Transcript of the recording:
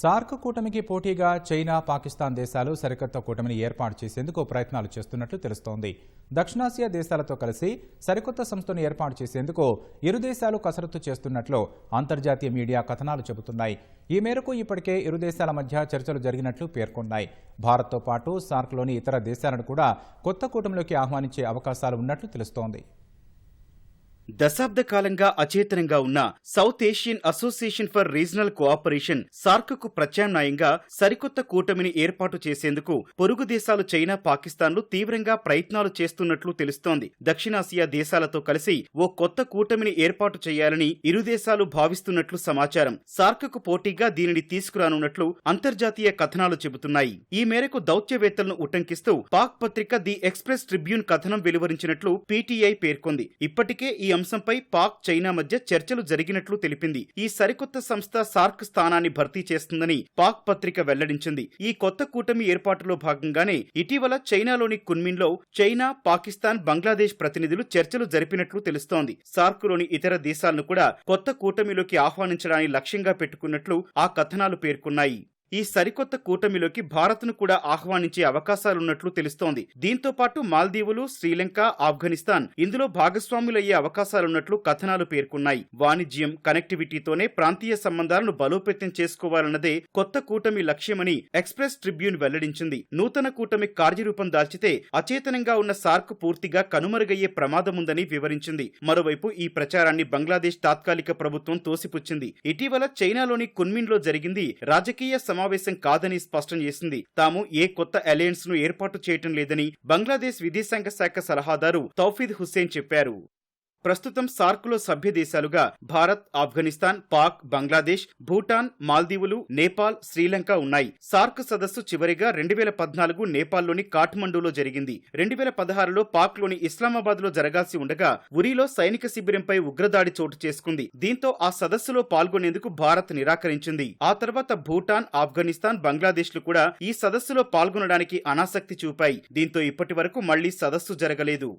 SAARC కూటమికి పోటీగా China Pakistan దేశాలు సరికొత్త కూటమిని ఏర్పాటు చేసేందుకు ప్రయత్నాలు చేస్తున్నట్లు తెలుస్తోంది. దక్షిణాసియా దేశాలతో కలిసి సరికొత్త సంస్థను ఏర్పాటు చేసేందుకు ఇరు దేశాలు కసరత్తు చేస్తున్నట్లు అంతర్జాతీయ మీడియా కథనాలు చెబుతున్నాయి. ఈ మేరకు ఇప్పటికే ఇరు దేశాల మధ్య చర్చలు జరిగినట్లు పేర్కొన్నాయి. భారత్తో పాటు సార్క్లోని ఇతర దేశాలను కూడా కొత్త కూటమిలోకి ఆహ్వానించే అవకాశాలు ఉన్నట్లు తెలుస్తోంది. దశాబ్ద కాలంగా అచేతనంగా ఉన్న South Asian association for regional cooperation సార్క్కు ప్రత్యామ్నాయంగా సరికొత్త కూటమిని ఏర్పాటు చేసేందుకు పొరుగు దేశాలు చైనా పాకిస్తాన్లు తీవ్రంగా ప్రయత్నాలు చేస్తున్నట్లు తెలుస్తోంది. దక్షిణాసియా దేశాలతో కలిసి ఓ కొత్త కూటమిని ఏర్పాటు చేయాలని ఇరు దేశాలు భావిస్తున్నట్లు సమాచారం. సార్క్కు పోటీగా దీనిని తీసుకురానున్నట్లు అంతర్జాతీయ కథనాలు చెబుతున్నాయి. ఈ మేరకు దౌత్యవేత్తలను ఉటంకిస్తూ పాక్ పత్రిక ది ఎక్స్ప్రెస్ ట్రిబ్యూన్ కథనం వెలువరించినట్లు పీటీఐ పేర్కొంది. ఇప్పటికే ఈ అంశంపై పాక్ చైనా మధ్య చర్చలు జరిగినట్లు తెలిపింది. ఈ సరికొత్త సంస్థ సార్క్ స్థానాన్ని భర్తీ చేస్తుందని పాక్ పత్రిక వెల్లడించింది. ఈ కొత్త కూటమి ఏర్పాటులో భాగంగానే ఇటీవల చైనాలోని కున్మిన్లో చైనా పాకిస్తాన్ బంగ్లాదేశ్ ప్రతినిధులు చర్చలు జరిపినట్లు తెలుస్తోంది. సార్క్లోని ఇతర దేశాలను కూడా కొత్త కూటమిలోకి ఆహ్వానించడాన్ని లక్ష్యంగా పెట్టుకున్నట్లు ఆ కథనాలు పేర్కొన్నాయి. ఈ సరికొత్త కూటమిలోకి భారత్ను కూడా ఆహ్వానించే అవకాశాలున్నట్లు తెలుస్తోంది. దీంతో పాటు మాల్దీవులు శ్రీలంక ఆఫ్ఘనిస్తాన్ ఇందులో భాగస్వాములయ్యే అవకాశాలున్నట్లు కథనాలు పేర్కొన్నాయి. వాణిజ్యం కనెక్టివిటీతోనే ప్రాంతీయ సంబంధాలను బలోపేతం చేసుకోవాలన్నదే కొత్త కూటమి లక్ష్యమని ఎక్స్ప్రెస్ ట్రిబ్యూన్ వెల్లడించింది. నూతన కూటమి కార్యరూపం దాల్చితే అచేతనంగా ఉన్న సార్క్ పూర్తిగా కనుమరుగయ్యే ప్రమాదముందని వివరించింది. మరోవైపు ఈ ప్రచారాన్ని బంగ్లాదేశ్ తాత్కాలిక ప్రభుత్వం తోసిపుచ్చింది. ఇటీవల చైనాలోని కున్మిన్లో జరిగింది రాజకీయ సమావేశం కాదని స్పష్టం చేసింది. తాము ఏ కొత్త అలయన్స్ను ఏర్పాటు చేయటం లేదని బంగ్లాదేశ్ విదేశాంగ శాఖ సలహాదారు తౌఫీద్ హుస్సేన్ చెప్పారు. ప్రస్తుతం సార్క్లో సభ్య దేశాలుగా భారత్ ఆఫ్ఘనిస్తాన్ పాక్ బంగ్లాదేశ్ భూటాన్ మాల్దీవులు నేపాల్ శ్రీలంక ఉన్నాయి. సార్క్ సదస్సు చివరిగా రెండు వేల పద్నాలుగు నేపాల్లోని కాఠ్మండూలో జరిగింది. రెండు వేల పదహారులో పాక్లోని ఇస్లామాబాద్లో జరగాల్సి ఉండగా ఉరిలో సైనిక శిబిరంపై ఉగ్రదాడి చోటు చేసుకుంది. దీంతో ఆ సదస్సులో పాల్గొనేందుకు భారత్ నిరాకరించింది. ఆ తర్వాత భూటాన్ ఆఫ్ఘనిస్తాన్ బంగ్లాదేశ్లు కూడా ఈ సదస్సులో పాల్గొనడానికి అనాసక్తి చూపాయి. దీంతో ఇప్పటి వరకు మళ్ళీ సదస్సు జరగలేదు.